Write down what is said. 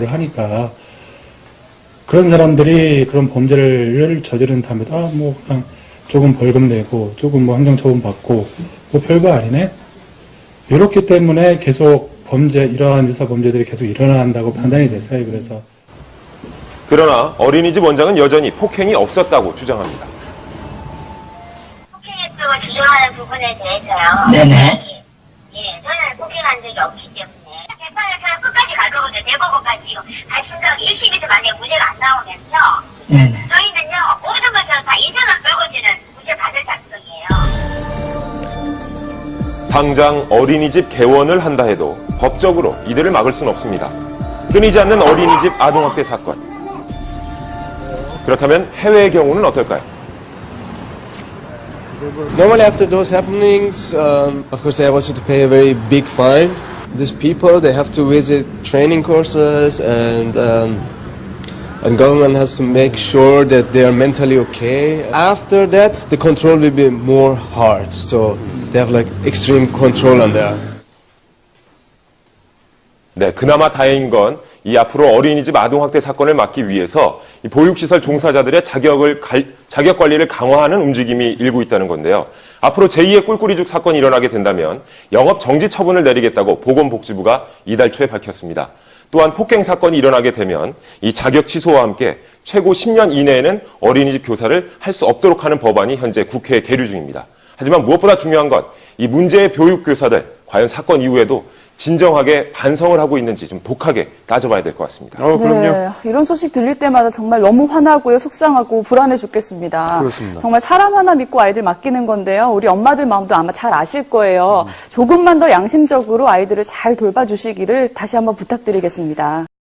를 하니까 그런 사람들이 그런 범죄를 저지른 다음에 아 뭐 그냥 조금 벌금 내고 조금 뭐 행정처분 받고 뭐 별거 아니네 이렇기 때문에 계속 범죄 이러한 유사 범죄들이 계속 일어난다고 판단이 됐어요 그래서 그러나 어린이집 원장은 여전히 폭행이 없었다고 주장합니다. 폭행했다고 주장하는 부분에 대해서요. 네네. 예, 저는 폭행한 적이 없기 때문에 거거든요. 대법원까지 갈 생각이 1심에서 만약에 무죄가 안 나오면서 네네. 저희는요 모든 것을 다 인생을 끌고지는 무죄 받을 작성이에요. 당장 어린이집 개원을 한다 해도 법적으로 이들을 막을 수는 없습니다. 끊이지 않는 어린이집 아동학대 사건. 그렇다면 해외의 경우는 어떨까요? Normally, after those happenings, um, of course, they have also to pay a very big fine. These people, they have to visit training courses, and um, and government has to make sure that they are mentally okay. After that, the control will be more hard. So they have like extreme control on that. 네, 그나마 다행인 건 이 앞으로 어린이집 아동학대 사건을 막기 위해서 이 보육시설 종사자들의 자격을 갈- 자격 관리를 강화하는 움직임이 일고 있다는 건데요. 앞으로 제2의 꿀꿀이죽 사건이 일어나게 된다면 영업 정지 처분을 내리겠다고 보건복지부가 이달 초에 밝혔습니다. 또한 폭행 사건이 일어나게 되면 이 자격 취소와 함께 최고 10년 이내에는 어린이집 교사를 할 수 없도록 하는 법안이 현재 국회에 계류 중입니다. 하지만 무엇보다 중요한 건 이 문제의 교육 교사들 과연 사건 이후에도 진정하게 반성을 하고 있는지 좀 독하게 따져봐야 될 것 같습니다. 네, 이런 소식 들릴 때마다 정말 너무 화나고요, 속상하고 불안해 죽겠습니다. 그렇습니다. 정말 사람 하나 믿고 아이들 맡기는 건데요. 우리 엄마들 마음도 아마 잘 아실 거예요. 조금만 더 양심적으로 아이들을 잘 돌봐주시기를 다시 한번 부탁드리겠습니다.